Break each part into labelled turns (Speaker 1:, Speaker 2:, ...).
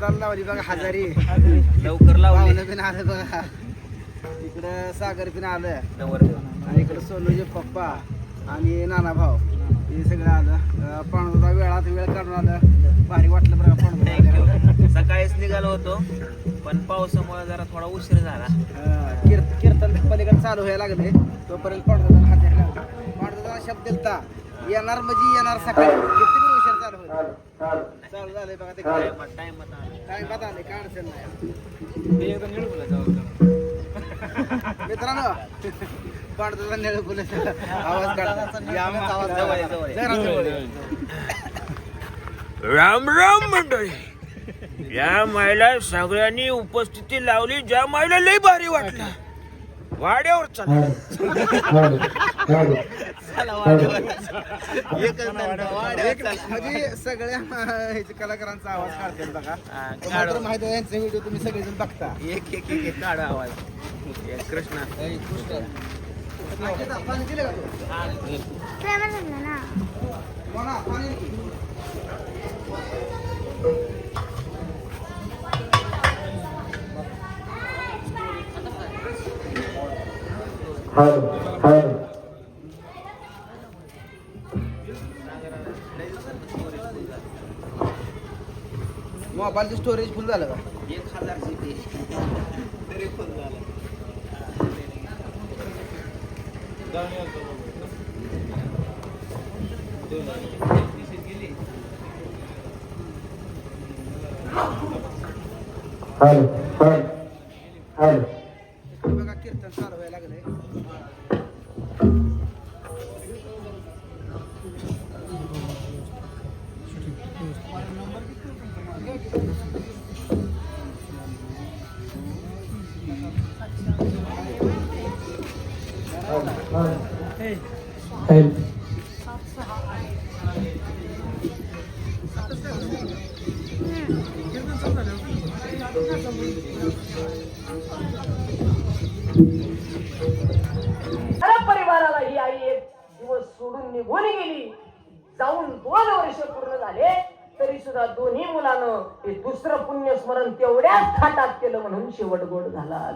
Speaker 1: जोरदार लावली बघा हजारी.
Speaker 2: लवकर लावले.
Speaker 1: पण आलं बघा. इकडं सागर पण आलं. आणि इकडं सोनूचे पप्पा आणि नाना भाऊ. हे सगळं आलं. पाणूदा वेळात वेळ काढून आलं. भारी वाटलं बरं
Speaker 2: थँक्यू सकाळीच निघालो होतो पण पावसामुळे जरा थोडा उशीर झाला.
Speaker 1: कीर्त कीर्तन पलीकडे चालू व्हायला लागले. तोपर्यंत पाणूदा हात लागला. पाणूदा शब्द दिलता येणार म्हणजे येणार सकाळी. किती पण उशीर चालू होईल? चालू झालंय बघा ते काय
Speaker 2: टाइम टाइम
Speaker 1: काय बात आले काय अडचण नाही. मित्रांनो पाणूदा निळ बोल आवाज आवाज
Speaker 2: जवळ जवळ.
Speaker 3: राम राम मंडळी. या मायला सगळ्यांनी उपस्थिती लावली ज्या मायला लई भारी वाटलं. वाड्यावर चला.
Speaker 1: एक म्हणजे सगळ्या ह्याच्या कलाकारांचा आवाज बघा.
Speaker 2: हा.
Speaker 1: माहिती आहे यांचे व्हिडिओ तुम्ही सगळेजण बघता.
Speaker 2: एक एक एक एक काढू आवाज. हे कृष्णा.
Speaker 1: पाणी दिलं का तू? मोना, पाणी. दे. कालचं स्टोरेज फुल झालं का?
Speaker 2: एक हजार सीटी तरी फुल झालं
Speaker 4: परिवाराला ही आई एक दिवस सोडून निघून गेली. जाऊन दोन वर्ष पूर्ण झाले तरी सुद्धा दोन्ही मुलानं हे दुसरं पुण्य स्मरण तेवढ्याच थाटात केलं म्हणून शेवट गोड झाला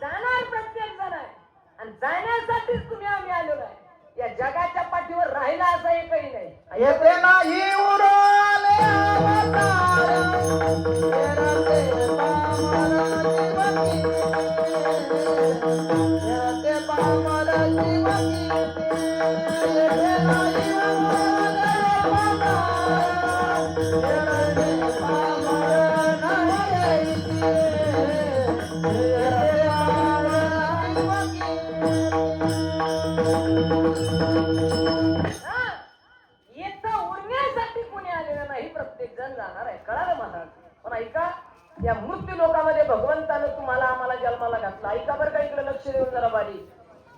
Speaker 4: जाणार प्रत्येक जण आहे. आणि जाण्यासाठीच तुम्ही आम्ही आलो आहे. या जगाच्या पाठीवर राहिला असं एकही नाही
Speaker 1: येते नाही उडवले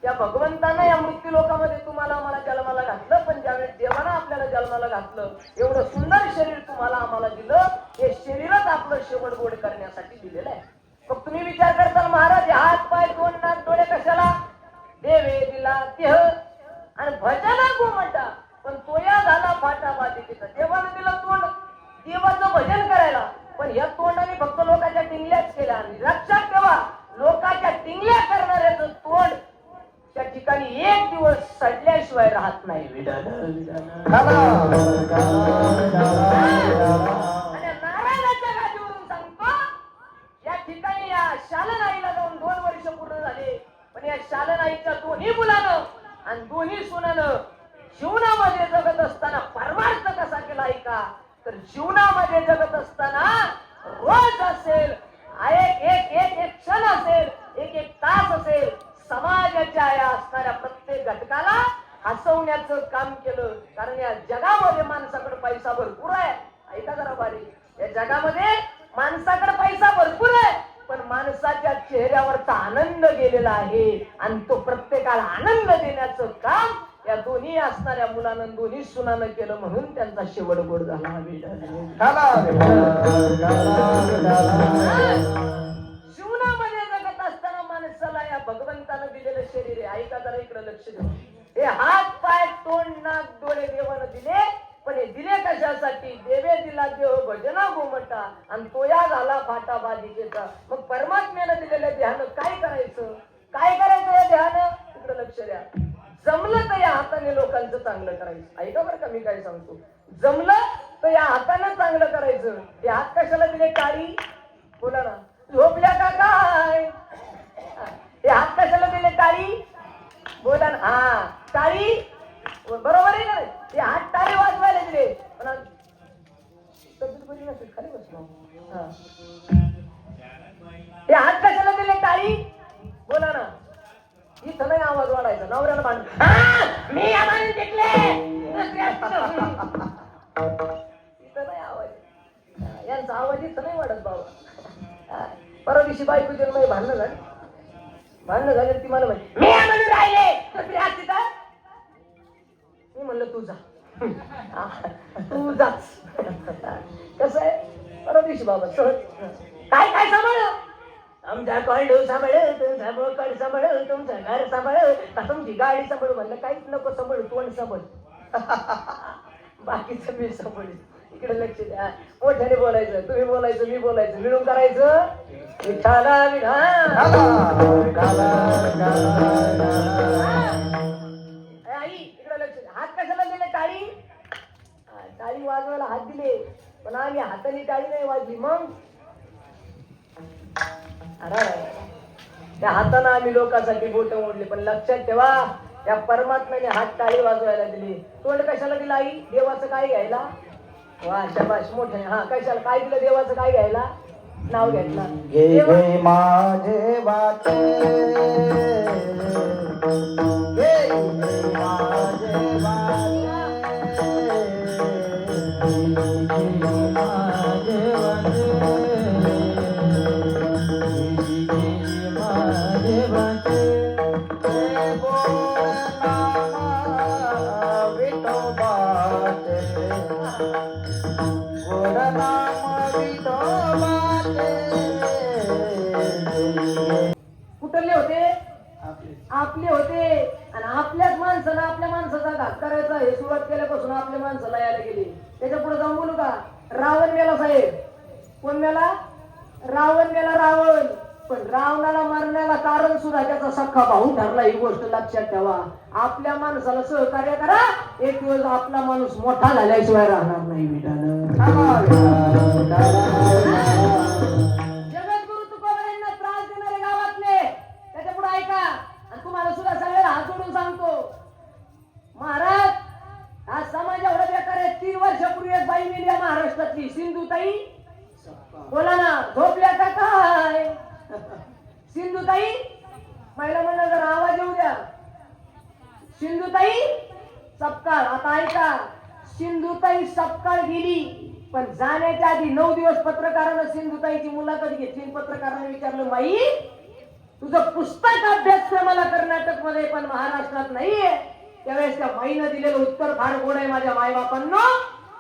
Speaker 4: त्या भगवंतानं या मृत्यू लोकामध्ये तुम्हाला आम्हाला जन्माला घातलं पण ज्यावेळेस देवानं आपल्याला जन्माला घातलं एवढं सुंदर शरीर तुम्हाला आम्हाला दिलं हे शरीरच आपलं शेवट गोड करण्यासाठी दिलेलं आहे. मग तुम्ही विचार करताल महाराज हात पाय दोन नाक डोळे कशाला? देवे दिला देह आणि भजना गो म्हणता पण तोया झाला फाटा बाधिकेचा देवानं दिलं तोंड देवाचं भजन करायला. पण या तोंडाने फक्त लोकांच्या टिंगल्याच केल्या आणि लक्षात ठेवा लोकांच्या टिंगल्या करणाऱ्याचं तोंड त्या ठिकाणी एक दिवस सडल्याशिवाय राहत नाही. विडन आणि नारायणाच्या गादीवरून सांगतो या ठिकाणी या शालनाईला जाऊन दोन वर्ष पूर्ण झाले. पण या शालनाईच्या दोन्ही मुलानं आणि दोन्ही सुनानं जीवनामध्ये जगत असताना परमार्थ कसा केला ऐका तर जीवनामध्ये जगत असताना रोज असेल एक एक एक क्षण असेल एक एक तास असेल समाजाच्या या असणाऱ्या प्रत्येक घटकाला करण्याचं काम केलं. कारण या जगामध्ये माणसाकडे पैसा भरपूर आहे. ऐका जरा बारी. या जगामध्ये माणसाकडे पैसा भरपूर आहे. पण माणसाच्या चेहऱ्यावरचा आनंद गेलेला आहे. आणि तो प्रत्येकाला आनंद देण्याचं काम या दोन्ही असणाऱ्या मुलानं दोन्ही सुनानं केलं म्हणून त्यांचा शेवट गोड झाला. जीवनामध्ये जगत असताना माणसाला या भगवंतानं दिलेलं शरीर आहे. ऐका जरा इकडे लक्ष द्या हे हात पाय तोंड नाक डोळे देवानं दिले पण हे दिले कशासाठी? देवे दिला देव भजना गोमटा आणि तोया झाला फाटा बालिकेचा. मग परमात्म्यानं दिलेलं ध्यान काय करायचं? काय करायचं या ध्यान तिकडे लक्ष द्या. जमलं तर या हाताने लोकांचं चांगलं करायचं. ऐका बरं का मी काय सांगतो? जमलं तर या हातानं चांगलं करायचं. हे हात कशाला दिले काळी? बोला ना. झोपल्या का काय? हे. हात कशाला दिले काळी? बोला ना. हा. टाळी बरोबर आहे ना ते हात टाळी वाजवायला दिले. पण आज हात कशाला दिले टाळी बोला ना. इथं नाही आवाज वाढायचा नवऱ्याला भांड. मी आम्हाला इथं नाही आवाज. यांचा आवाज इथं नाही वाढत बाबा परवा दिवशी बायको जन्म भांडणं झाली. भांडणं झाले ती मला म्हणली मी म्हणून राहिले. तर? तुझा. तू जा तू कसं आहे? परवा बाबा सहज काय काय सांभाळ आमचा कॉल्डो सांभाळ तुमचा बोकड सांभाळ तुमचं घर सांभाळ. का तुमची गाडी सांभाळ म्हणलं काहीच नको सांभाळ तोंड सांभाळ? बाकीचं मी सांभाळ इकडे लक्ष द्या. मोठ्याने बोलायचं तुम्ही बोलायचं मी बोलायचं मिळून करायचं? विठाला विठा आई इकडे लक्ष द्या. हात कशाला दिले टाळी हा, टाळी वाजवायला हात दिले पण आम्ही हाताने टाळी नाही वाजली. मग? अरे त्या हाताने आम्ही लोकांसाठी बोट मोडली पण लक्षात ठेवा या परमात्म्याने हात टाळी वाजवायला दिली. तोंड कशाला दिला आई? देवाचं काय घ्यायला? वा शबाश मोठे हा कशाला? काय दिलं देवाचं काय घ्यायला? नाव घेतलं.
Speaker 1: माझे
Speaker 4: रावण साहेब. कोण मेला रावण मेला रावण. पण रावणाला मारण्याला कारण सुद्धा त्याचा सख्खा भाऊ ठरला ही गोष्ट लक्षात ठेवा. आपल्या माणसाला सहकार्य करा. एक दिवस आपला माणूस मोठा झाल्याशिवाय राहणार नाही मिठानं जगद्गुरु तुकोबारायांना त्रास देणारे गावातले त्याच्या पुढे ऐका आणि तुम्हाला सुद्धा सगळ्याला हात जोडून सांगतो महाराज हा समाज एवढा बेकार आहे तीन वर्षापूर्वी एक बाई मिली आहे महाराष्ट्रातली सिंधुताई बोला ना झोपल्या का काय सिंधुताई महिला म्हणलं जरा आवाज येऊ द्या सिंधुताई सपकाळ. आता ऐका सिंधुताई सपकाळ गेली पण जाण्याच्या आधी नऊ दिवस पत्रकारानं सिंधुताईची मुलाखत घेतली आणि पत्रकाराने विचारलं माई तुझं पुस्तक अभ्यासक्रमाला कर्नाटकमध्ये पण महाराष्ट्रात नाहीये. त्यावेळेस त्या माईनं दिलेलं उत्तर फार गोड आहे माझ्या मायबापांना.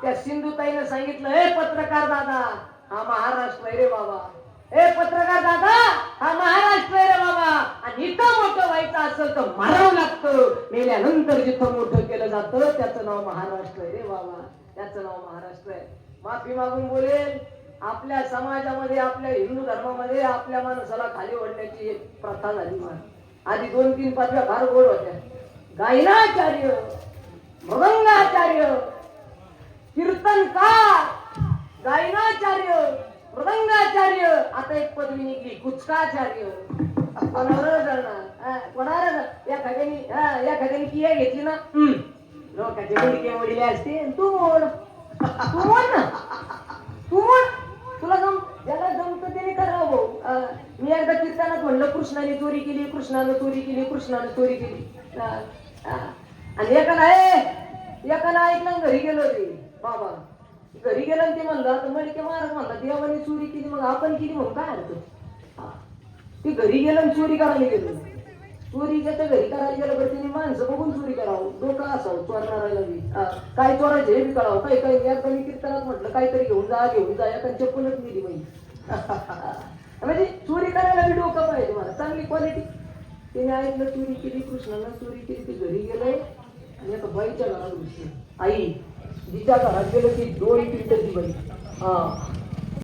Speaker 4: त्या सिंधुताईनं सांगितलं हे पत्रकार दादा हा महाराष्ट्र रे बाबा. हे पत्रकार दादा हा महाराष्ट्र आहे रे बाबा. आणि इथं मोठं व्हायचं असेल तर मारावं लागतं. मेल्यानंतर जिथं मोठं केलं जातं त्याचं नाव महाराष्ट्र आहे रे बाबा. त्याचं नाव महाराष्ट्र आहे. माफी मागून बोलेल आपल्या समाजामध्ये आपल्या हिंदू धर्मामध्ये आपल्या माणसाला खाली ओढण्याची एक प्रथा झाली मान आधी दोन तीन पदव्या फार गोड होत्या. गायनाचार्य मृदंगाचार्य कीर्तनकार गायनाचार्य मृदंगाचार्य. आता एक पदवी निघली कुचकाचार्य कोणावर जाणार कोणावर एखाद्याने हा एखाद्याने किया घेतली ना. लोकांचे मुडके वडील असते. तू मोड तू मोड ना तू मोड तुला जम ज्याला जमतं त्याने करावं भाऊ. मी एकदा कीर्तनात म्हणलं कृष्णाने चोरी केली कृष्णानं चोरी केली कृष्णानं चोरी केली. आणि एकाला ए एकाला ऐकलं आणि घरी गेलो रे बाबा. घरी गेलं ते म्हणलं तर मलिके महाराज म्हणला देवाने चोरी केली मग आपण केली म्हणून काय अर्थ? ते घरी गेलं आणि चोरी करायला गेलो. चोरी तर घरी करायला गेलं बरं तिने माणसं बघून चोरी करावं. डोकं असावं चोरणाराला बी काय चोरायचं हे बी करावं काही काही एकदा मी कीर्तनात म्हटलं काहीतरी घेऊन जा घेऊन जा एका चप्पलच दिली माहिती म्हणजे चोरी करायला बी डोकं पाहिजे मला. चांगली क्वालिटी तिने ऐकलं चोरी केली कृष्णानं चोरी केली ती घरी गेलंय आणि आता बाईच्या घरात घुसली आई जिच्या घरात गेलं ती दोन मिनिटं ती बाई हा